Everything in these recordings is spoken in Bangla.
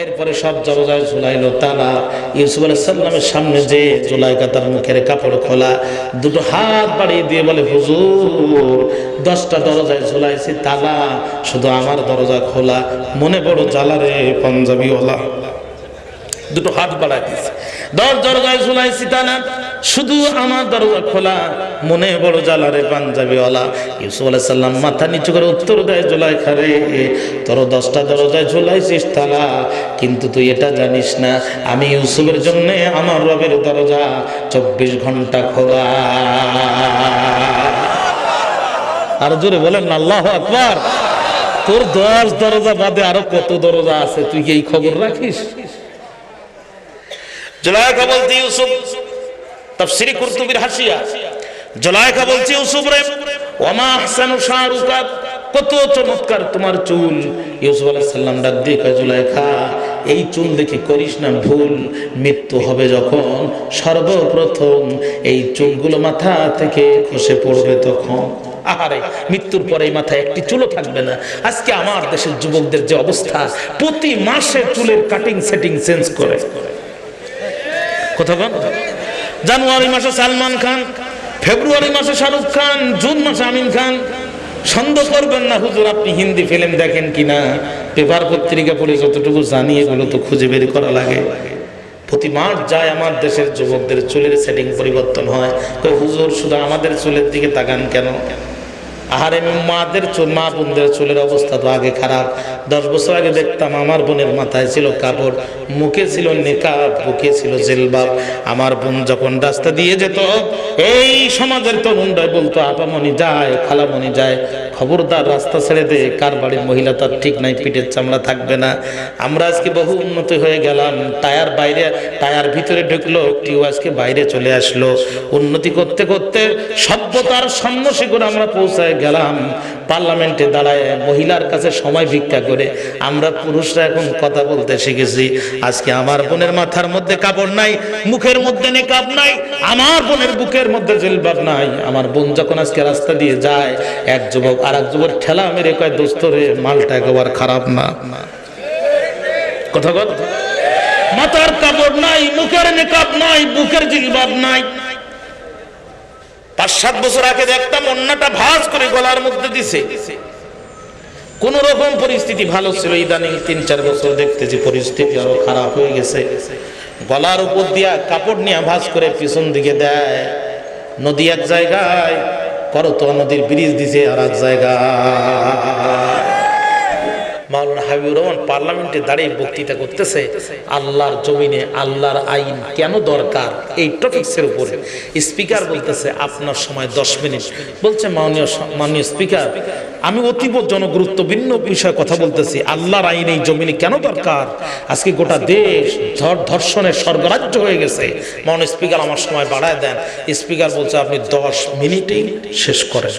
এরপরে সব জরজায় ঝুলাইলো, তালা। ইউসুফ আলাইসাল্লামের সামনে যে জুলাইকা তার মুখের কাপড় খোলা, দুটো হাত বাড়িয়ে দিয়ে বলে, হুজুর, দশটা দরজায় ঝুলাইছি, তালা। শুধু আমার দরজা খোলা, মনে বড় জ্বালারে পাঞ্জাবিওয়ালা। দুটো হাত বাড়াই দিয়েছে। দশ দরজায় ঝুলাইছি, তালা। শুধু আমার দরজা খোলা, মনে বড় জ্বালারে পাঞ্জাবিওয়ালা ইউসুফ আলাইহিস সাল্লাম মাথা নিচু করে উত্তর দেয় জুলাই খারে তোর দশটা দরজায় ঝুলাইছিস তালা, কিন্তু তুই এটা জানিস না, আমি ইউসুফের জন্য আমার রবের দরজা চব্বিশ ঘণ্টা খোলা। আর জোরে বলেন আল্লাহ আকবার, তোর দশ দরজা বাদে আরও কত দরজা আছে, তুই কি এই খবর রাখিস? জলায়কা বলতে ইউসুফ তাফসিরি কুরতুবির হাসিয়া। জলায়কা বলছে, ইউসুফ রে ওমা আহসানু শাহরুকা, কত চমৎকার তোমার চুল। ইউসুফ আলাইহিস সালাম ডাক দিয়ে কয় জুলাইখা এই চুল দেখে করিস না ভুল। মৃত্যু হবে যখন সর্বপ্রথম। এই চুলগুলো মাথা থেকে খসে পড়বে তখন। আহারে, মৃত্যুর পরে মাথায় একটি চুলও থাকবে না। আজকে আমার দেশের যুবকদের যে অবস্থা, প্রতি মাসে চুলের কাটিং সেটিং চেঞ্জ করে। কথা কোথাও জানুয়ারি মাসে সালমান খান, ফেব্রুয়ারি মাসে শাহরুখ খান, জুন মাসে আমিন খান। সন্দেহ করবেন না, হুজুর, আপনি হিন্দি ফিল্ম দেখেন কিনা? পেপার পত্রিকা পড়ে যতটুকু জানি, এগুলো তো খুঁজে বের করা লাগে। প্রতি মাস যায় আমার দেশের যুবকদের, চুলের সেটিং পরিবর্তন হয়। কই হুজুর, শুধু আমাদের চুলের দিকে তাকান কেন? আহারে মাদের চুল, মা বোনদের চুলের অবস্থা তো আগে খারাপ। দশ বছর আগে দেখতাম আমার বোনের মাথায় ছিল কাপড় মুখে ছিল নেকাব, বুকে ছিল জেলবাব। আমার বোন যখন রাস্তা দিয়ে যেত, এই সমাজের তরুণরাই বলতো আপামনি যায় খালামনি যায়। খবরদার রাস্তা ছেড়ে দে, কার বাড়ির মহিলা তার ঠিক নাই, পিঠের চামড়া থাকবে না। আমরা আজকে বহু উন্নতি হয়ে গেলাম। টায়ার বাইরে, টায়ার ভিতরে ঢুকলো টিউ আজকে বাইরে চলে আসলো। উন্নতি করতে করতে সভ্যতার সম্মশিখরে আমরা পৌঁছায় গেলাম। পার্লামেন্টে দাঁড়ায় মহিলার কাছে সময় ভিক্ষা করে। আমরা পুরুষরা এখন কথা বলতে শিখেছি। আজকে আমার বোনের মাথার মধ্যে কাপড় নাই, মুখের মধ্যে নেকাব নাই, আমার বোনের বুকের মধ্যে জেলবাব নাই। আমার বোন যখন আজকে রাস্তা দিয়ে যায়, এক যুবক আর এক যুবক ঠেলা মেরে কয়, দোস্ত রে, মালটা একেবারে খারাপ না। কথা বল মাথার কাপড় নাই, মুখের নেকাব নাই, বুকের জিলবাব নাই। পাঁচ সাত বছর আগে দেখতাম অন্যটা ভাঁজ করে গলার মধ্যে দিছে। কোন রকম পরিস্থিতি ভালো ছিল। ইদানিং তিন, চার বছর দেখতেছি পরিস্থিতি আরও খারাপ হয়ে গেছে। গলার উপর দিয়া কাপড় নিয়ে ভাস করে পিছন দিকে দেয়। নদী এক জায়গায় করতো নদীর ব্রিজ দিছে আর এক জায়গায়। মাওলানা হাবিবুর রহমান পার্লামেন্টে দাঁড়িয়ে বক্তৃতা করতেছে, আল্লাহর জমিনে আল্লাহর আইন কেন দরকার? এই টপিক্সের উপরে। স্পিকার বলতেছে, আপনার সময় দশ মিনিট। বলছে, মাননীয় মাননীয় স্পিকার, আমি অতীব জনগুরুত্বপূর্ণ বিষয়ে কথা বলতেছি। আল্লাহর আইন এই জমিনে কেন দরকার? আজকে গোটা দেশ ধর- ধর্ষণের স্বর্গরাজ্য হয়ে গেছে। মাননীয় স্পিকার, আমার সময় বাড়ায় দেন। স্পিকার বলছে, আপনি দশ মিনিটেই শেষ করেন।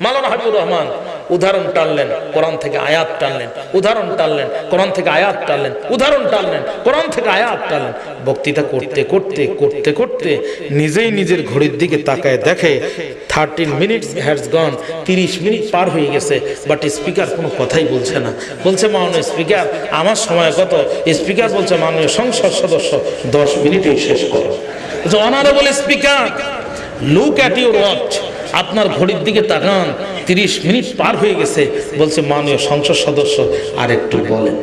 মালানা হাবিবুর রহমান উদাহরণ টানলেন, কোরআন থেকে আয়াত টানলেন, উদাহরণ টানলেন, কোরআন থেকে আয়াত টানলেন, উদাহরণ টানলেন, কোরআন থেকে আয়াত টানলেন। বক্তৃতা করতে করতে করতে করতে নিজেই নিজের ঘড়ির দিকে তাকায় দেখে থার্টিন মিনিটস হ্যাজ গন তিরিশ মিনিট পার হয়ে গেছে বাট স্পিকার কোনো কথাই বলছে না। বলছে, মাননীয় স্পিকার আমার সময় কত? স্পিকার বলছে, মাননীয় সংসদ সদস্য, দশ মিনিটেই শেষ করো। Honourable speaker look at your watch আপনার ঘড়ির দিকে তাকান, তিরিশ মিনিট পার হয়ে গেছে। বলছে, মাননীয় সংসদ সদস্য আর একটু বলেন।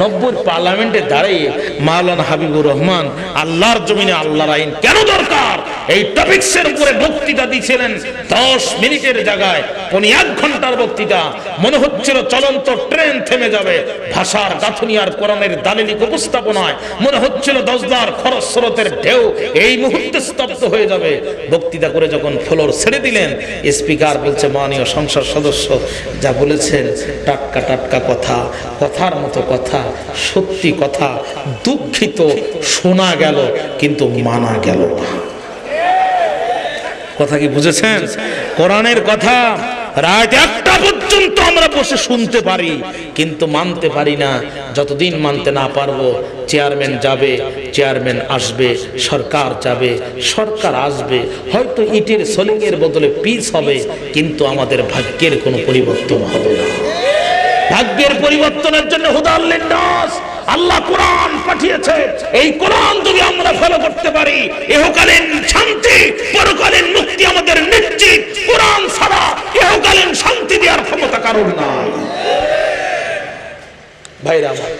নব্বই পার্লামেন্টে দাঁড়িয়ে মাওলানা হাবিবুর রহমান, আল্লাহর জমিনে আল্লাহর আইন কেন দরকার? এই টপিক্সের উপরে বক্তৃতা দিয়েছিলেন দশ মিনিটের জায়গায়। উনি এক ঘণ্টার বক্তৃতা। মনে হচ্ছিল চলন্ত ট্রেন থেমে যাবে। ভাষার গাঁথনি আর কোরআনের দালিলিক উপস্থাপনায় মনে হচ্ছিল দশদার খরচ স্রোতের ঢেউ এই মুহূর্তে স্তব্ধ হয়ে যাবে। বক্তৃতা করে যখন ফ্লোর ছেড়ে দিলেন, স্পিকার বলছে, মাননীয় সংসদ সদস্য, যা বলেছেন, টাটকা টাটকা কথা, কথার মতো কথা, সত্যি কথা, দুঃখিত, শোনা গেল, কিন্তু মানা গেল না। কথা কি বুঝেছেন? কোরআনের কথা রাত একটা পর্যন্ত আমরা বসে শুনতে পারি, কিন্তু মানতে পারি না। যতদিন মানতে না পারব, চেয়ারম্যান যাবে, চেয়ারম্যান আসবে, সরকার যাবে, সরকার আসবে, হয়তো ইটের সলিংয়ের বদলে পিস হবে, কিন্তু আমাদের ভাগ্যের কোনো পরিবর্তন হবে না। ভাগ্যের পরিবর্তনের জন্য হুদাল্লিন নাস আল্লাহ কোরআন পাঠিয়েছে। এই কোরআন যদি আমরা ফলো করতে পারি, ইহকালীন শান্তি, পরকালীন মুক্তি আমাদের নিশ্চিত। কোরআন ছাড়া ইহকালীন শান্তি দেওয়ার ক্ষমতা কারণ নাই। ভাইরা আমার,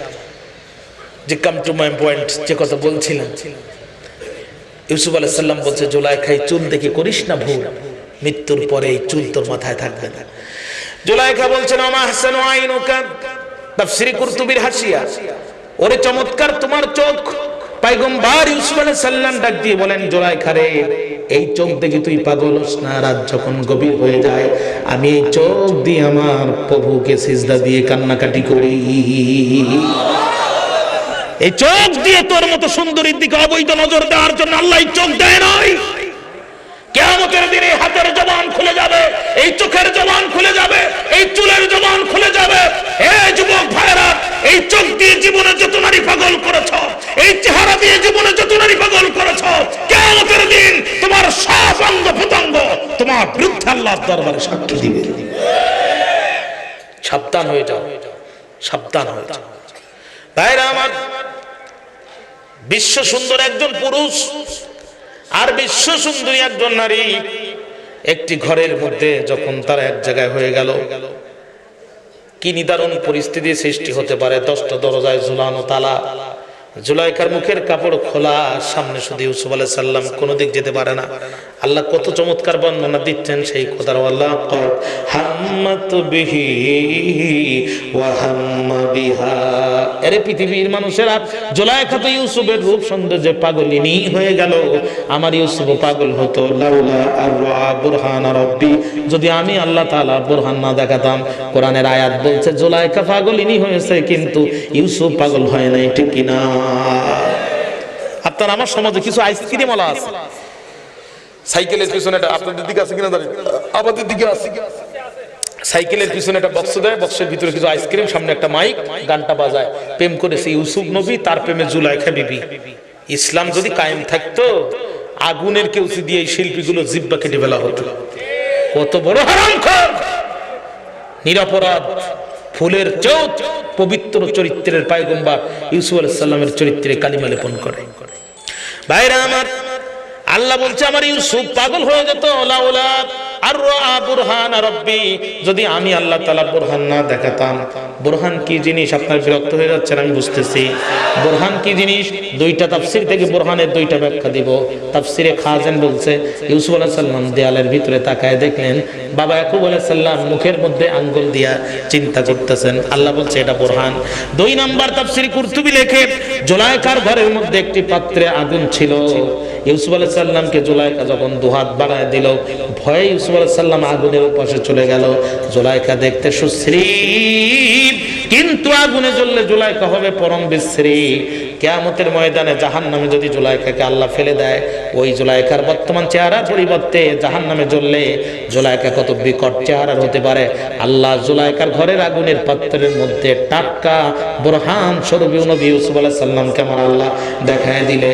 যে কাম টু মাই পয়েন্ট যে কথা বলছিলাম, ইউসুফ আলাইহিস সালাম বলছে, জোলাইখাই চুল দেখে করিস না ভুল? মৃত্যুর পরে এই চুল তোর মাথায় থাকবে না। জোলাইখা বলছেন, আমা হাসান আইনুকা? তাফসিরি কুরতুবির হাসিয়া। ওরে চমৎকার তোমার চোখ। পাইগম্বার ইউসুফ আলাইহিস সালাম ডাক দিয়ে বলেন জোলাইখা রে, এই চোখ দেখে তুই পাগল হোস না? রাত যখন গভীর হয়ে যায়, আমি এই চোখ দিয়ে আমার প্রভুকে সিজদা দিয়ে কান্নাকাটি করি। এই চোখ দিয়ে তোর মতো সুন্দরীর দিকে অবৈধ নজর দেওয়ার জন্য আল্লাহ চোখ দেয় নয় কেমতের দিনে হাতের জবান খুলে যাবে, এই চোখের জবান খুলে যাবে, এই চুলের জবান খুলে যাবে। হে যুবক ভাইরা এই চোখ দিয়ে জীবনে যত নারী পাগল করেছ, এই চেহারা দিয়ে জীবনে যত নারী পাগল করেছ কেমতের দিন তোমার সব অঙ্গ তোমার দরবারে সাক্ষী দিবে। সাবধান হয়ে যাও, সাবধান হয়ে যাও। ভাইরা আমার, বিশ্ব সুন্দর একজন পুরুষ আর বিশ্ব সুন্দরী একজন নারী একটি ঘরের মধ্যে যখন তারা এক জায়গায় হয়ে গেল, কি নিদারুণ পরিস্থিতি সৃষ্টি হতে পারে। দশটা দরজায় ঝুলানো তালা, জুলাইকার মুখের কাপড় খোলা, সামনে শুধু ইউসুফ আলাইহিস সাল্লাম কোনো দিক যেতে পারে না। আল্লাহ কত চমৎকার বর্ণনা দিচ্ছেন সেই কথার ইউসুফের যদি আমি আল্লাহ তাআলা বুরহান না দেখাতাম, কোরআনের আয়াত বলছে জুলাইখা পাগলিনী হয়েছে কিন্তু ইউসুফ পাগল হয় নাই, ঠিক কিনা? আপনার আমার সমাজে কিছু আইসক্রিম আছে। সাইকেলের পিছনে আপনাদের দিকে আছে কিনা আমাদের দিকে আছে। সাইকেলের পিছনে একটা বক্স দেয় বক্সের ভিতরে কিছু আইসক্রিম সামনে একটা মাইক গানটা বাজায়। প্রেম করেছে ইউসুফ নবী, তার প্রেমে জুলাইখা বিবি। ইসলাম যদি কায়েম থাকতো, আগুনের কেউসি দিয়ে এই শিল্পীগুলো জিব্বা কেটে ফেলা হতো। কত বড় হারাম নিরাপরাধ, ফুলের চোখ, পবিত্র চরিত্রের পায়গম্বার ইউসুফ আলাইহিস সালামের চরিত্রে কালিমা লেপন করে। ভাইরা আমার আল্লাহ বলছে, আমার ইউসুফ পাগল হয়ে যেত যদি আমি আল্লাহ তাআলা বুরহান না দেখাতাম কি জিনিস? আপনার আমি বুঝতেছি। কি জিনিস? দুইটা দুইটা ব্যাখ্যা দিব। খাজেন বলছে সালাম দেয়ালের ভিতরে তাকায় দেখলেন, বাবা ইয়াকুব আলাইহিস সালাম মুখের মধ্যে আঙ্গুল দিয়া চিন্তা করতেছেন। আল্লাহ বলছে, এটা বুরহান। দুই নাম্বার তাফসীর কুর্তুবি লেখে, জুলাইকার ঘরের মধ্যে একটি পাত্রে আগুন ছিল। ইউসুফ আলাইহিস সালামকে জুলাইকা যখন দুহাত বাড়ায় দিল, ভয়ে ইউসুফ আলাইহিস সালাম আগুনের পাশে চলে গেল। জুলাইকা দেখতে সুশ্রী কিন্তু আগুনে জ্বললে জুলাইকা হবে পরম বিশ্রী। কেয়ামতের ময়দানে জাহান নামে যদি জুলাইকাকে আল্লাহ ফেলে দেয়, ওই জুলাইকার বর্তমান চেহারার পরিবর্তে জাহান নামে জ্বললে জুলাইকা কত বিকট চেহারার হতে পারে। আল্লাহ জুলাইকার ঘরের আগুনের পাত্রের মধ্যে টাটকা বোরহান স্বরূপ নবী ইউসুফ আলাইহিস সাল্লামকে আমার আল্লাহ দেখায় দিলে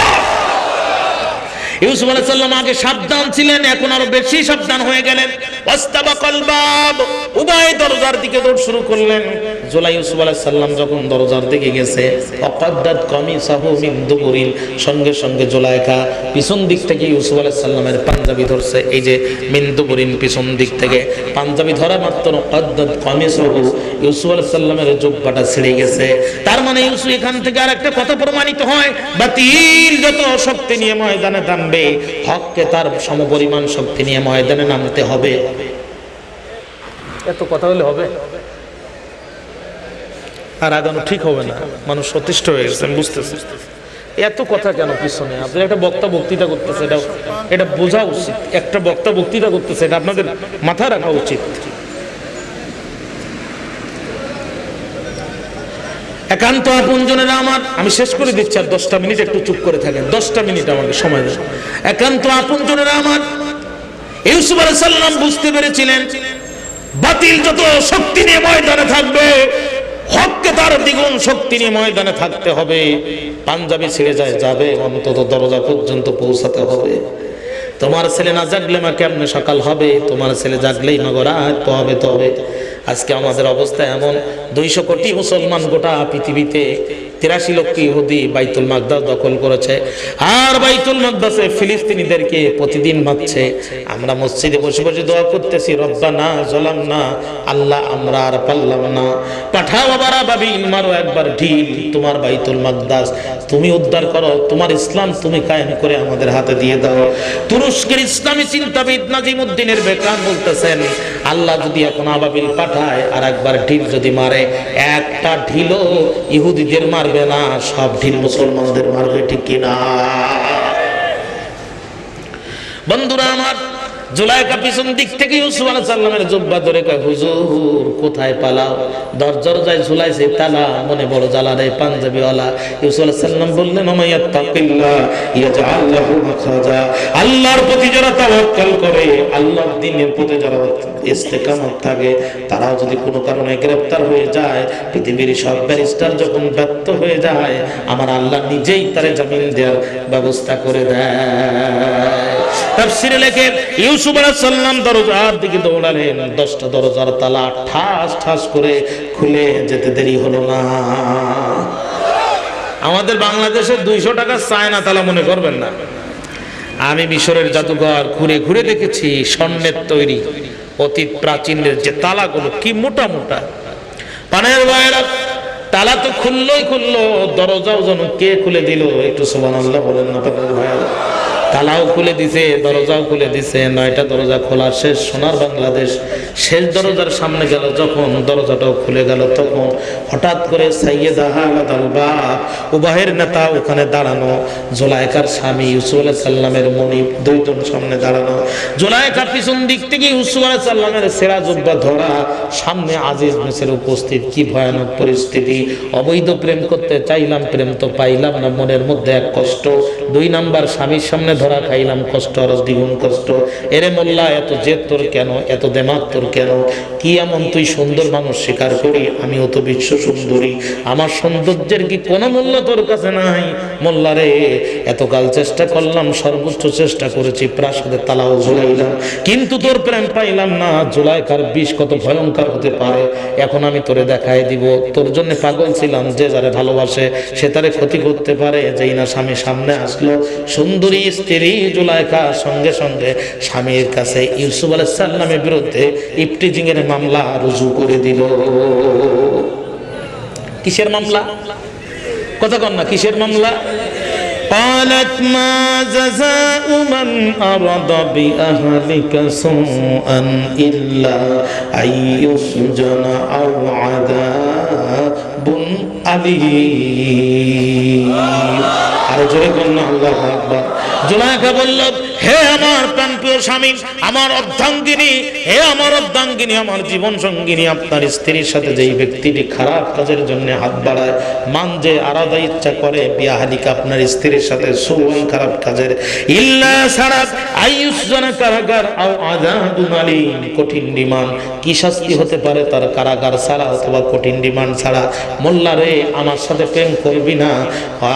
ইউসুফ আলাইহিস সালাম আগে সাবধান ছিলেন, এখন আরও বেশি সাবধান হয়ে গেলেন। ওয়াস্তাবাকাল উভয় দরজার দিকে দৌড় শুরু করলেন। জুলাই ইউসুফ আলাইহিস সালাম যখন দরজার দিকে গেছে, অকদ্দাত সঙ্গে সঙ্গে জুলাইকা পিছন দিক থেকে ইউসুফ আলাইহিস সালামের পাঞ্জাবি ধরছে। এই যে মিন দুবুরিন পিছন দিক থেকে পাঞ্জাবি ধরা মাত্র অকদ্দাত কমিসাহু ইউসুফ আলাইহিস সালামের জুব্বাটা ছিঁড়ে গেছে। তার মানে ইউসুফ এখান থেকে আরেকটা কথা প্রমাণিত হয়, বাতিল যত শক্তি নিয়ে ময়দানে নামবে হককে তার সমপরিমাণ শক্তি নিয়ে ময়দানে নামতে হবে। এত কথা হলে হবে? আর আগানো ঠিক হবে না মানুষ সতিষ্ঠ হয়ে গেছে আমি বুঝতেছি। এত কথা কেন পিছনে? আপনার একটা বক্তা বক্তৃতা করতেছে এটা এটা বোঝা উচিত। একটা বক্তা বক্তৃতা করতেছে এটা আপনাদের মাথা রাখা উচিত। একান্ত আপনজনেরা আমার। আমি শেষ করে দিচ্ছি আর দশটা মিনিট একটু চুপ করে থাকেন। দশটা মিনিট আমাকে সময় দেন। একান্ত আপনজনেরা আমার। ইউসুফ আলাইহিস সালাম বুঝতে পেরেছিলেন, বাতিল যত শক্তি নিয়ে ময়দানে থাকবে, হককে তার দ্বিগুণ শক্তি নিয়ে ময়দানে থাকতে হবে। পাঞ্জাবি ছেড়ে যায়, যাবে, অন্তত দরজা পর্যন্ত পৌঁছাতে হবে। তোমার ছেলে না জাগলে মা কেমনে সকাল হবে? তোমার ছেলে জাগলেই মা রাত হবে তো হবে আজকে আমাদের অবস্থা এমন। দুইশো কোটি মুসলমান গোটা পৃথিবীতে তিরাশি লক্ষ ইহুদি বাইতুল মাকদাস দখল করেছে। আর বাইতুল মাকদাসে ফিলিস্তিনিদেরকে প্রতিদিন মারছে। আমরা মসজিদে বসে বসে দোয়া করতেছি রব্বা না জলাম না আল্লাহ আমরা আর পারলাম না। পাঠাও আবার বাবিল মারো একবার ঢিল, তোমার বাইতুল মাকদাস। তুমি উদ্ধার করো, তোমার ইসলাম তুমি কায়েম করে আমাদের হাতে দিয়ে দাও। তুরস্কের ইসলামী চিন্তাবিদ নাজিমুদ্দিনের বেকার বলতেছেন আল্লাহ যদি এখন আবাবিল পাঠায় আর একবার ঢিল যদি মারে, একটা ঢিলও ইহুদিদের মারবে না, সব ঢিল মুসলমানদের মারবে, ঠিক কিনা? বন্ধুরা, আমার জুলাইকা পিছন দিক থেকে ইউসুফ আলাইহিস সালামের জুব্বা ধরে কয়, হুজুর, কোথায় পালাও? দরজার যায় ঝুলাইছে, তালা, মনে বড় জ্বালা রে পাঞ্জাবি ওয়ালা ইউসুফ আলাইহিস সালাম বললেন আল্লাহর প্রতি যারা তাওয়াক্কাল করে, আল্লাহর দ্বীনের প্রতি যারা ইস্তেকামত থাকে, তারাও যদি কোনো কারণে গ্রেফতার হয়ে যায়, পৃথিবীর সব ব্যারিস্টার যখন ব্যর্থ হয়ে যায়, আমার আল্লাহ নিজেই তারে জামিন দেওয়ার ব্যবস্থা করে দেয়। তাফসিরে লেখে, ইউসুফ আলাইহিস সালাম দরজার দিকে দৌড়ালেন, দশটা দরজার তালা ঠাস ঠাস করে খুলে যেতে দেরি হলো না। আমাদের বাংলাদেশে দুইশো টাকা চায়না তালা মনে করবেন না। আমি মিশরের জাদুঘর ঘুরে ঘুরে দেখেছি, স্বর্ণের তৈরি, অতি প্রাচীনের যে তালাগুলো, কি মোটা মোটা। পানের বাইরা তালা তো খুললোই খুললো, দরজাও যেন কে খুলে দিল, একটু সোবান আল্লাহ বলেন না, পানের ভাইয়ারা তালাও খুলে দিছে, দরজাও খুলে দিছে, নয়টা দরজা খোলা, শেষ সোনার বাংলাদেশ। শেষ দরজার সামনে গেল, যখন দরজাটাও খুলে গেল, তখন হঠাৎ করে উবাহের নেতা ওখানে দাঁড়ানো, জোলাইকার স্বামী ইউসুফ আলাহ সাল্লামের মনি দুইজন সামনে দাঁড়ানো। জোলাইকার পিছন দিক থেকে ইউসুফ আলাহ সাল্লামের সেরা যোদ্ধা ধরা, সামনে আজিজ মেসের উপস্থিত, কি ভয়ানক পরিস্থিতি। অবৈধ প্রেম করতে চাইলাম, প্রেম তো পাইলাম না, মনের মধ্যে এক কষ্ট। দুই নাম্বার স্বামীর সামনে ধরা খাইলাম কষ্ট আর দ্বিগুণ কষ্ট। এরে মোল্লা, এত জেদ তোর কেন? এত দেমাক তোর কেন? কি এমন তুই সুন্দর মানুষ স্বীকার করি? আমি অত বিশ্ব সুন্দরী। আমার সৌন্দর্যের কি কোনো মূল্য তোর কাছে নাই? মোল্লা রে, এতকাল চেষ্টা করলাম, সর্বোচ্চ চেষ্টা করেছি, প্রাসাদে তালাও ঝুলাইলাম। কিন্তু তোর প্রেম পাইলাম না। জুলাইকার বিষ কত ভয়ঙ্কর হতে পারে। এখন আমি তোরে দেখাই দিব। তোর জন্য পাগল ছিলাম যে যারে ভালোবাসে, সে তারে ক্ষতি করতে পারে। যেই না স্বামী সামনে আসলো, সুন্দরী স্ত্রী জুলাইকা সঙ্গে সঙ্গে স্বামীর কাছে ইউসুফ আলাইহিস সালামের বিরুদ্ধে ইফটিজিং এর মামলা রুজু করে দিল কিসের মামলা কথা কন না কিসের মামলা قالت ما جزاء من أراد بأهلك سوءا إلا أن يسجن أو عذاب أليم আরো জোরে কন্যা আল্লাহ আকবার জুলাইখা বলল হে আমার প্রাণপ্রিয় স্বামী, আমার অর্ধাঙ্গিনী, হে আমার অর্ধাঙ্গিনী, আমার জীবন সঙ্গিনী, আপনার স্ত্রীর সাথে যেই ব্যক্তিটি খারাপ কাজের জন্য হাত বাড়ায় মান যে আলাদা ইচ্ছা করে বিয়াহালিকা আপনার স্ত্রীর সাথে সুবন খারাপ কাজের। ইল্লা সারাত আয়ুষ জনা কারাগার আও আলীম, কঠিন ডিমান্ড। কি শাস্তি হতে পারে তার কারাগার ছাড়া অথবা কঠিন ডিমান্ড ছাড়া? মোল্লা রে, আমার সাথে প্রেম করবি না।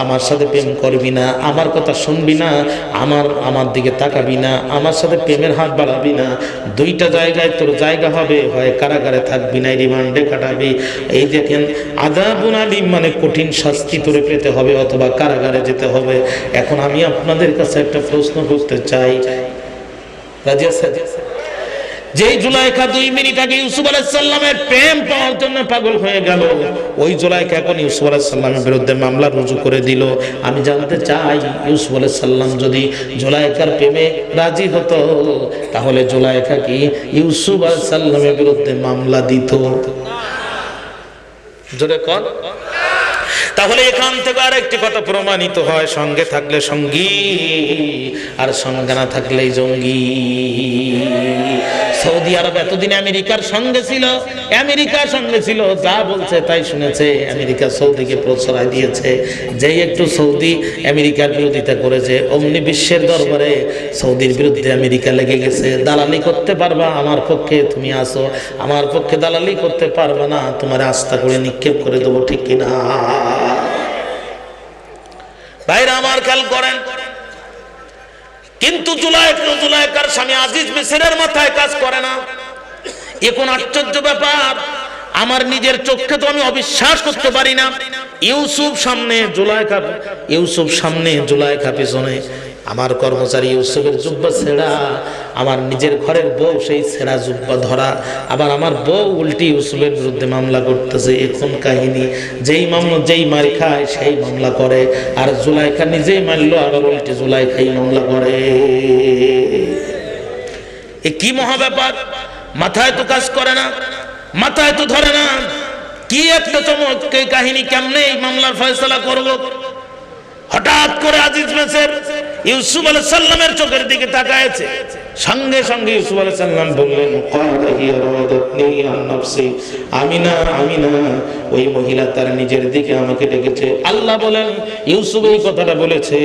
আমার সাথে প্রেম করবি না। আমার কথা শুনবি না। আমার আমার দিকে তাকাবি না, আমার সাথে প্রেমের হাত বাড়াবি না। দুইটা জায়গায় তোর জায়গা হবে, হয় কারাগারে থাকবি না, রিমান্ডে কাটাবি। এই দেখেন আদাবুন আলিম মানে কঠিন শাস্তি তোরে পেতে হবে অথবা কারাগারে যেতে হবে। এখন আমি আপনাদের কাছে একটা প্রশ্ন করতে চাই। রাজিয়া আছেন? যেই জুলাইখা দুই মিনিট আগে ইউসুফ আলাইসাল্লামের প্রেম পাওয়ার জন্য পাগল হয়ে গেল, ওই জুলাইখা এখন ইউসুফ আলাইসাল্লামের বিরুদ্ধে মামলা রুজু করে দিল। আমি জানতে চাই, ইউসুফ আলাইসাল্লাম যদি জুলাইখার প্রেমে রাজি হতো, তাহলে জুলাইখা কি ইউসুফ আলাইসাল্লামের বিরুদ্ধে মামলা দিত? জোরে কর তাহলে এখান থেকে আরেকটি কথা প্রমাণিত হয়। সঙ্গে থাকলে সঙ্গী, আর সঙ্গে না থাকলেই জঙ্গি। সৌদি আরব এতদিন আমেরিকার সঙ্গে ছিল, আমেরিকার সঙ্গে ছিল, যা বলছে তাই শুনেছে। আমেরিকা সৌদিকে প্রশ্রয় দিয়েছে, যেই একটু সৌদি আমেরিকার বিরোধিতা করেছে, অমনি বিশ্বের দরবারে সৌদির বিরুদ্ধে আমেরিকা লেগে গেছে। দালালি করতে পারবা আমার পক্ষে, তুমি আসো। আমার পক্ষে দালালি করতে পারবা না, তোমার আস্থা করে নিক্ষেপ করে দেবো, ঠিক কিনা? ভাইরা আমার খেয়াল করেন। কিন্তু জুলাই জুলাইকার স্বামী আজিজ মিসিরের মাথায় কাজ করে না। এ কোন আশ্চর্য ব্যাপার। আমার নিজের চোখকে তো আমি অবিশ্বাস করতে পারি না। ইউসুফ সামনে জুলাইকা ইউসুফ সামনে জুলাইকা পেছনে। আমার কর্মচারী ইউসুফের জুব্বা ছেঁড়া, আমার নিজের ঘরের বউ সেই ছেঁড়া জুব্বা ধরা, আবার আমার বউ উল্টি ইউসুফের বিরুদ্ধে মামলা করতেছে। এখন কাহিনী? যেই মামলা, যেই মার খায়, সেই মামলা করে। আর জুলাইখা নিজেই মারলো, আবার উল্টে জুলাইখাই মামলা করে। এ কি মহা ব্যাপার মাথায় তো কাজ করে না, মাথায় তো ধরে না। কি একটা চমক কাহিনী, কেমনে এই মামলার ফয়সলা করব? হঠাৎ করে আজিজ মেসের ইউসুফ আলাইহিস সাল্লামের চোখের দিকে তাকায়ছে। সঙ্গে সঙ্গে ইউসুফ আলাইহিস সাল্লাম বললেন "ক্বালা হিয়া রাওয়াদাতনি আন নাফসি। আমিনা আমিনা, ওই মহিলা তার নিজের দিকে আমাকে ডেকেছে। আল্লাহ বলেন, ইউসুফ এই কথাটা বলেছে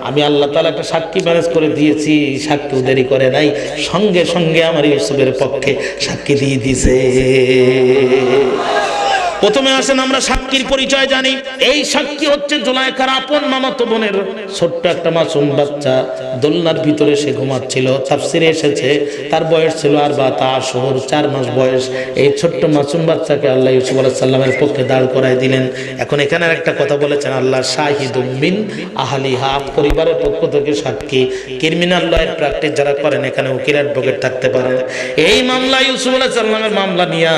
আমি আল্লাহ তাআলা একটা সাক্ষী ম্যানেজ করে দিয়েছি সাক্ষী দেরি করে নাই, সঙ্গে সঙ্গে আমার ইউসুফের পক্ষে সাক্ষী দিয়ে দিয়েছে। প্রথমে আসেন আমরা সাক্ষীর পরিচয় জানি। এই সাক্ষী হচ্ছে জোলাইকার আপন মামাতো বোনের ছোট্ট একটা মাসুম বাচ্চা। দোলনার ভিতরে সে ঘুমাচ্ছিল, তাফসিরে এসেছে, তার বয়স ছিল আর বা তা শহর চার মাস বয়স। এই ছোট্ট মাসুম বাচ্চাকে আল্লাহ ইউসুফ আলাহ সাল্লামের পক্ষে দাঁড় করাই দিলেন। এখন এখানে একটা কথা বলেছেন, আল্লাহ শাহিদ উম্মিন আহালিহা পরিবারের পক্ষ থেকে সাক্ষী। ক্রিমিনাল লয়ের প্র্যাকটিস যারা করেন, এখানে উকিল অ্যাডভোকেট থাকতে পারেন। এই মামলা ইউসুফ আলাহ সাল্লামের মামলা নিয়া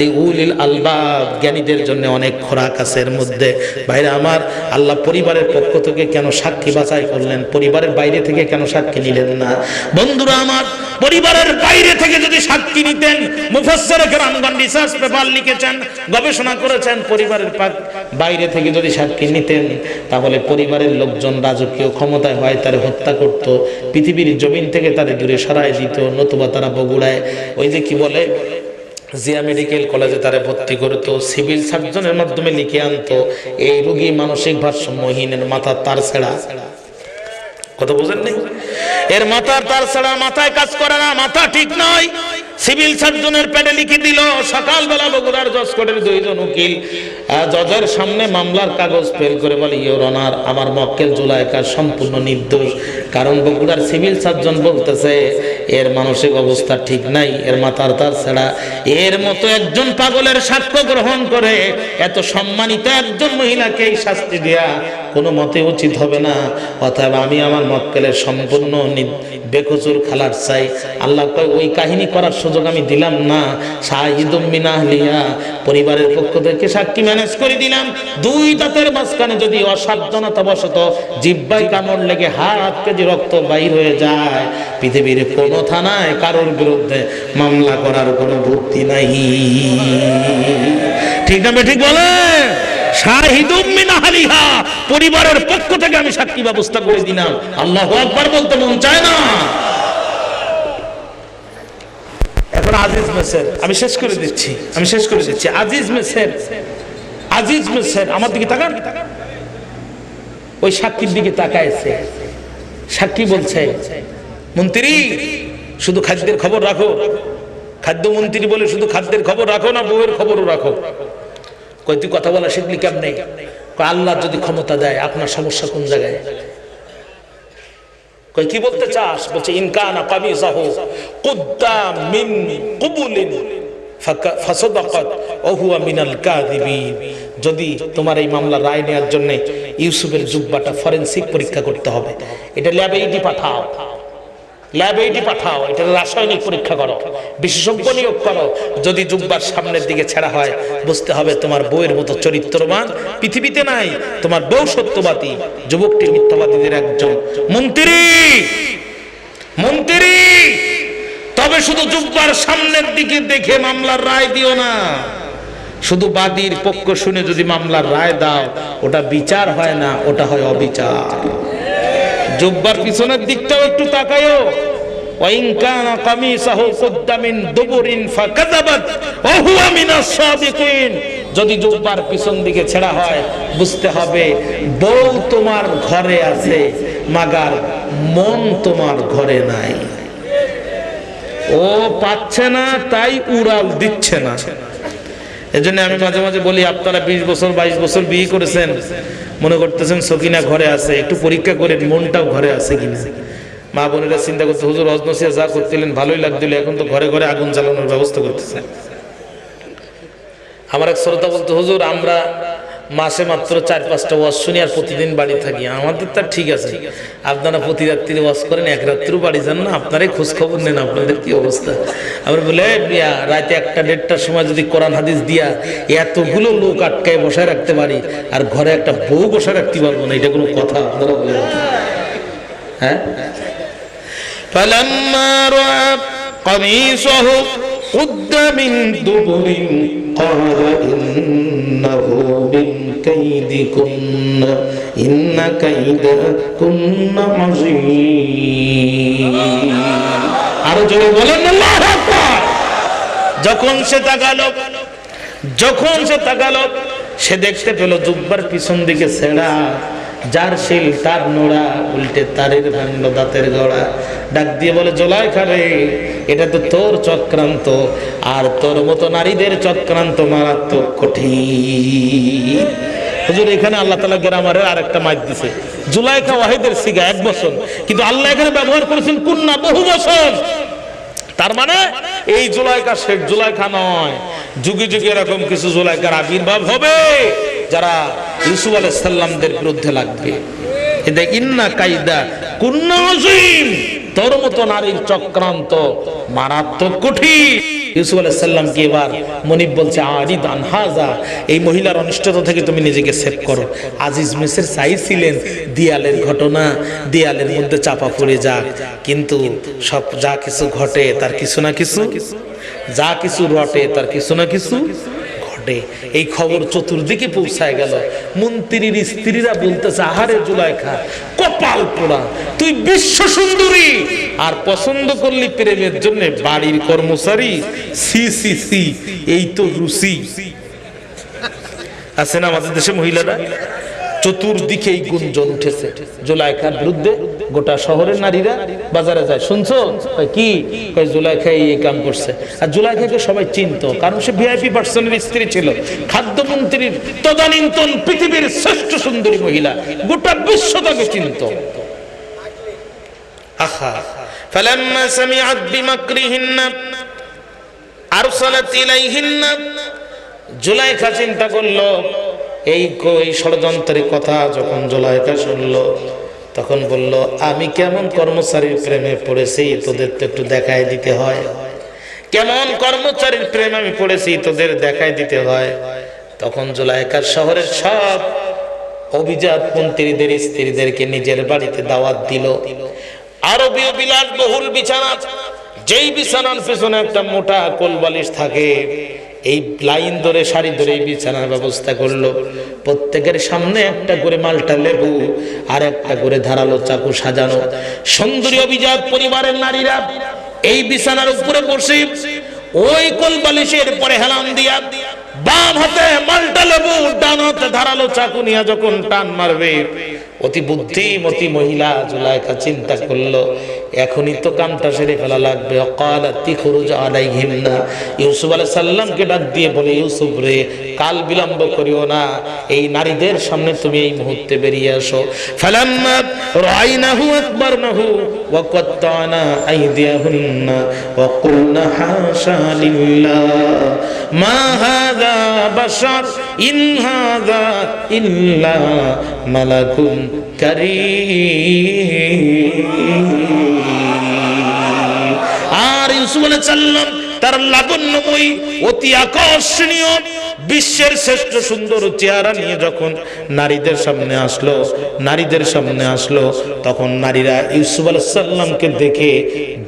লিউলিল আলবাব জ্ঞানীদের জন্য অনেক খোরাক আছে এর মধ্যে। বাইরে আমার আল্লাহ পরিবারের পক্ষ থেকে কেন সাক্ষী বাছাই করলেন? পরিবারের বাইরে থেকে কেন সাক্ষী নিলেন না? বন্ধুরা, আমার পরিবারের বাইরে থেকে যদি সাক্ষী নিতেন, মুফাসসির কেরামগণ রিসার্চ পেপার লিখেছেন, গবেষণা করেছেন, পরিবারের বাইরে থেকে যদি সাক্ষী নিতেন, তাহলে পরিবারের লোকজন রাজকীয় ক্ষমতায় হয়, তারে হত্যা করত, পৃথিবীর জমিন থেকে তাদের দূরে সরাই দিত, নতুবা তারা বগুড়ায়, ওই যে কি বলে জিয়া মেডিকেল কলেজে তারা ভর্তি করতো, সিভিল সার্জনের মাধ্যমে লিখে আনতো। এই রুগী মানসিক ভারসাম্যহীনের মাথা তার ছেড়া। কথা বুঝেন নি এর মাথার তার ছাড়া মাথায় কাজ করে না, মাথা ঠিক নয়। সিভিল সার্জনের প্যাডে লিখে দিল, সকালবেলা বগুড়ার জজ কোর্টের দুইজন উকিল জজের সামনে মামলার কাগজ ফেল করে বলে, ইওর অনার, আমার মক্কেল জুলাইকার সম্পূর্ণ নির্দোষ। কারণ বগুড়ার সিভিল সার্জন বলতেছে, এর মানসিক অবস্থা ঠিক নাই, এর মাথার তার ছাড়া এর মতো একজন পাগলের সাক্ষ্য গ্রহণ করে, এত সম্মানিত একজন মহিলাকে এই শাস্তি দেয়া কোনো মতে উচিত হবে না। অতএব আমি আমার মক্কেলের সম্পূর্ণ বেকসুর খালার চাই। আল্লাহ ওই কাহিনী করার সুযোগ আমি দিলাম না। শাহিদুম পরিবারের পক্ষ থেকে সাক্ষী ম্যানেজ করে দিলাম। দুই দাঁতের মাঝখানে যদি অসাবধানতা বশত জিব্বাই কামড় লেগে হাত কেজি রক্ত বাইর হয়ে যায়। পৃথিবীর কোনো থানায় কারোর বিরুদ্ধে মামলা করার কোনো বুদ্ধি নাই। ঠিক না ঠিক বলে পরিবারের পক্ষ থেকে আমি সাক্ষী ব্যবস্থা করে দিলাম। আল্লাহু আকবার বলতে মন চায় না। এখন আজিজ মেসের, আমি শেষ করে দিচ্ছি, আমি শেষ করে দিচ্ছি। আজিজ মেসের আজিজ মেসের, আমার দিকে তাকান। ওই সাক্ষীর দিকে তাকায়ছে সাক্ষী বলছে, মন্ত্রী, শুধু খাদ্যের খবর রাখো। খাদ্য মন্ত্রী বলে শুধু খাদ্যের খবর রাখো না, বউয়ের খবরও রাখো। কয়, তুই কথা বলা শিখলি কেমনে? আল্লাহ যদি ক্ষমতা দেয়, আপনার সমস্যা কোন জায়গায়? কয়, কি বলতে চাস? বলছে ইনকানা কামিসাহু কুদ্দা মিন কুবুলিন যদি তোমার এই মামলা রায় নেওয়ার জন্য ইউসুফের জুব্বাটা ফরেনসিক পরীক্ষা করতে হবে। এটা ল্যাবে পাঠাও। ল্যাবে এটি পাঠাও এটা রাসায়নিক পরীক্ষা করো, বিশেষজ্ঞ নিয়োগ করো। যদি জুব্বার সামনের দিকে ছেড়া হয়, বুঝতে হবে তোমার বউয়ের মতো চরিত্রবান। পৃথিবীতে নাই, তোমার বউ সত্যবাদী, যুবকটি মিথ্যাবাদীদের একজন। মন্ত্রী! মন্ত্রী! তবে শুধু জুব্বার সামনের দিকে দেখে মামলার রায় দিও না। শুধু বাদীর পক্ষ শুনে যদি মামলার রায় দাও, ওটা বিচার হয় না, ওটা হয় অবিচার। জুব্বার পিছনের দিকটাও একটু তাকায়ও। ওয়াইন কানা কামিসাহু কুদ্দা মিন দুবুরিন যদি জুব্বার পিছন দিকে ছেড়া হয়, বুঝতে হবে বউ তোমার ঘরে আছে, মাগার মন তোমার ঘরে নাই। ও পাচ্ছে না, তাই উড়াল দিচ্ছে না। এজন্য আমি মাঝে মাঝে বলি, আপনারা বিশ বছর, বাইশ বছর বিয়ে করেছেন। মনে করতেছেন সকিনা ঘরে আছে, একটু পরীক্ষা করেন, মনটাও ঘরে আছে কিনা। মা বোনেরা চিন্তা করতে হুজুর, অজনসিয়া যা করতেলেন, ভালোই লাগছিল এখন তো ঘরে ঘরে আগুন জ্বালানোর ব্যবস্থা করতেছে। আমার এক শ্রোতা বলতো, হুজুর, আমরা মাসে মাত্র চার পাঁচটা ওয়াজ শুনি আর প্রতিদিন বাড়ি থাকি আমাদের তার ঠিক আছে আপনারা প্রতি রাত্রি ওয়াজ করেন এক রাত্রিও বাড়ি যান না আপনারাই খোঁজ খবর নেন আপনাদের কি অবস্থা আমরা বলে "এই মিয়া, রাতে একটা দেড়টার সময় যদি কোরআন হাদিস দিয়া এতগুলো লোক আটকায় বসায় রাখতে পারি আর ঘরে একটা বউ বসায় রাখতে পারবো না এটা কোনো কথা আপনারা বলেন হ্যাঁ فلما رأى قميصه قد من دبر قال إنه من كيدكن إن كيدكن عظيم আরো জোরে বলেন আল্লাহু আকবার যখন সে তাকালো যখন সে তাকালো সে দেখতে পেল জুব্বার পিছন দিকে ছেঁড়া যার শিল তার নোড়া, উল্টে তারের ভাঙলো দাঁতের গড়া। ডাক দিয়ে বলে, জলাই খাবে, এটা তো তোর চক্রান্ত, আর তোর মতো নারীদের চক্রান্ত মারাত্মক কঠিন। হুজুর, এখানে আল্লাহ তালা গ্রামারের আর একটা মাইক দিছে। জুলাইখা ওয়াহিদের সিগা, এক বছর। কিন্তু আল্লাহ এখানে ব্যবহার করেছেন কুন্না বহু বছর। তার মানে এই জুলাইকা শেখ জুলাইখা নয়। যুগে যুগে এরকম কিছু জুলাইকার আবির্ভাব হবে। যারা ইউসুফ আলাইহিস সাল্লামদের বিরুদ্ধে লাগবে। চক্রান্ত মারাত্মক এবার মনিব বলছে এই মহিলার থেকে তুমি নিজেকে করো। আজিজ চাইছিলেন দিয়ালের ঘটনা। দিয়ালের মধ্যে চাপা পড়ে যাক কিন্তু সব যা কিছু ঘটে তার কিছু না কিছু, যা কিছু রটে তার কিছু না কিছু ঘটে এই খবর চতুর্দিকে পৌঁছায় গেল। মন্ত্রীর স্ত্রীরা বলতেছে, আহারে জুলাইখা, কপাল পোড়া, তুই বিশ্ব সুন্দরী। আর পছন্দ করলি প্রেমের জন্য বাড়ির কর্মচারী। সি সি সি, এই তো রুসি আছে না আমাদের দেশে মহিলারা? চতুর্দিকে এই গুঞ্জন উঠেছে জুলাইখার বিরুদ্ধে গোটা শহরের নারীরা বাজারে যায় শুনছো কয় কি কয় জুলাইখা এই কাম করছে আর জুলাইখাকে সবাই চিনতো কারণ সে ভিআইপি পার্সনের স্ত্রী ছিল খাদ্যমন্ত্রীর তদানীন্তন পৃথিবীর শ্রেষ্ঠ সুন্দরী মহিলা গোটা বিশ্ব তাকে চিনত আহা فلما سمعت بمكرهن أرسلت إليهن জুলাইখা চিন্তা করলো এই ষড়যন্ত্রের কথা যখন জুলাইখা শুনলো, তখন বলল, আমি কেমন কর্মচারীর প্রেমে পড়েছি, তোদের তো একটু দেখায় দিতে হয়। কেমন কর্মচারীর প্রেম আমি পড়েছি, তোদের দেখায় দিতে হয়। তখন জুলাইখার শহরের সব অভিজাত মন্ত্রীদের স্ত্রীদেরকে নিজের বাড়িতে দাওয়াত দিল। আরবীয় বিলাস বহুল বিছানা, যেই বিছানার পেছনে একটা মোটা কোলবালিশ থাকে এই লাইন ধরে, সারি ধরে বিছানার ব্যবস্থা করল। প্রত্যেকের সামনে একটা করে মালটা লেবু আর একটা করে ধারালো চাকু সাজানো। সুন্দরী অভিজাত পরিবারের নারীরা এই বিছানার উপরে বসে ওই কোলবালিশের পরে হেলান দিয়া বাম হাতে মালটা লেবু, ডান হাতে ধারালো চাকু নিয়ে যখন টান মারবে অতি বুদ্ধিমতী মহিলা, জুলাইখা চিন্তা করল। এখনই তো কামটা সেরে ফেলা লাগবে। অকালাতি খুরুজ আলাইহিম না ইউসুফ আলাইহিস সাল্লামকে ডাক দিয়ে বলে, ইউসুফ রে, কাল বিলম্ব করিও না। এই নারীদের সামনে তুমি এই মুহূর্তে বেরিয়ে আসো। ফালাম্মা রাইনাহু আকবারনাহু ওয়া কাত্তানা আইদিয়াহুন্না ওয়া কুলনা হাশা লিল্লাহ। মা হাযা বাশার ইন হাযা ইল্লা মালাকুন আর ইউসুফ আলাইহিস সালাম তার অতি আকর্ষণীয় বিশ্বের শ্রেষ্ঠ সুন্দর চেহারা নিয়ে যখন নারীদের সামনে আসলো, নারীদের সামনে আসলো, তখন নারীরা ইউসুফ আলাইসাল্লামকে দেখে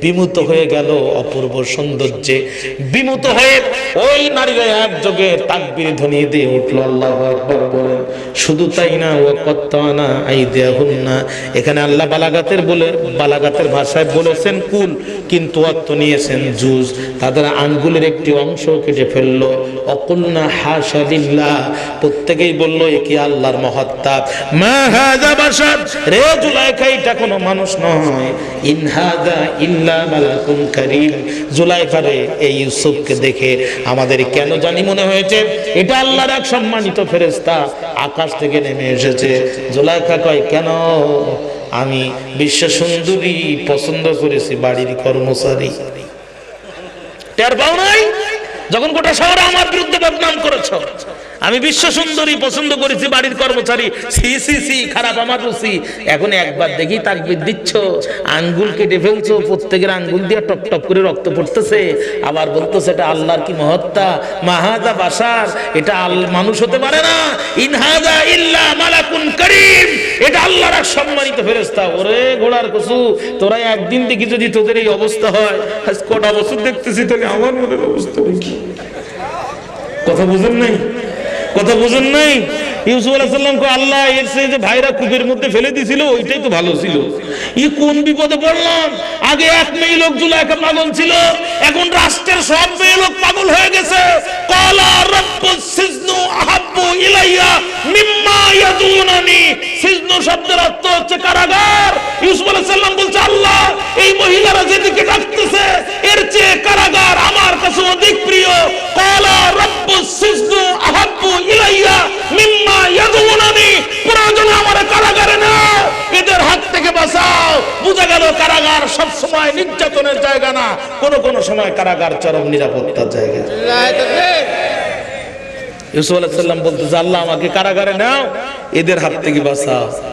বিমুত হয়ে গেল অপূর্ব সৌন্দর্যে। বিমুত হয়ে ওই নারীরা একযোগে তাকবির ধ্বনি দিয়ে উঠল, আল্লাহ শুধু তাই না ও কত্তানা আই দেহুন্না এখানে আল্লাহ বালাগাতের বলে, বালাগাতের ভাষায় বলেছেন কুল, কিন্তু অর্থ নিয়েছেন জুজ তাদের আঙ্গুলের একটি অংশ কেটে ফেলল। অকুলনা প্রত্যেকেই বলল, এ আল্লাহর মহত্তা? মা বাশার। রে জুলাইখা এটা কোনো মানুষ নয়। ইন হাযা ইল্লা জুলাইখা রে এই ইউসুফকে দেখে আমাদের কেন জানি মনে হয়েছে, এটা আল্লাহর এক সম্মানিত ফেরেশতা আকাশ থেকে নেমে এসেছে। জুলাইখা কয়, কেন? আমি বিশ্ব সুন্দরী পছন্দ করেছি বাড়ির কর্মচারী। টের পাও নাই? যখন গোটা শহরে আমার বিরুদ্ধে বদনাম করেছ আমি বিশ্ব সুন্দরী পছন্দ করেছি বাড়ির কর্মচারী। সি সি সি, খারাপ আমার রুচি এখন একবার দেখি তাকবির দিচ্ছ, আঙ্গুল কেটে ফেলছো, প্রত্যেকের আঙ্গুল দিয়ে টপ টপ করে রক্ত পড়তেছে। আবার বলতেছে এটা আল্লাহর কি মহত্তা? মাহাদা বাসার। এটা আল, মানুষ হতে পারে না। ইনহাদা ইল্লা মালাকুন করিম। এটা আল্লাহর সম্মানিত ফেরেশতা। ওরে ঘোড়ার কসু, তোরা একদিন দেখি যদি তোদের এই অবস্থা হয়। কটা বছর দেখতেছি, তাহলে আমার মনের অবস্থা কথা বুঝেন নাই? কথা বুঝেন নাই? ইউসুফ আলাইহিস সালাম কো আল্লাহ, এর সেই যে ভাইরা মধ্যে ফেলে দিছিল, ওইটাই তো ভালো ছিল। ই কোন বিপদে পড়লাম? আগে এক মেয়ে লোক পাগল ছিল, এখন রাষ্ট্রের সব মেয়ে লোক পাগল হয়ে গেছে। কলা সিজনু আহাব্বু ইলাইয়া মিম্মা ইয়াদুনানি। সিজনু শব্দের অর্থ হচ্ছে কারাগার। ইউসুফ আলাইহিস সালাম বলছে, আল্লাহ, এই মহিলারা যেদিকে ডাকতেছে, এর চেয়ে কারাগার আমার কাছে অধিক প্রিয়। কলা রব্বুস সিজনু আহাব্বু ইলাইয়া মিম্মা কারাগারে জায়গা না। কোন কোন সময় কারাগার চরম নিরাপত্তার জায়গা। আল্লাহ আমাকে কারাগারে নাও, এদের হাত থেকে বাঁচাও।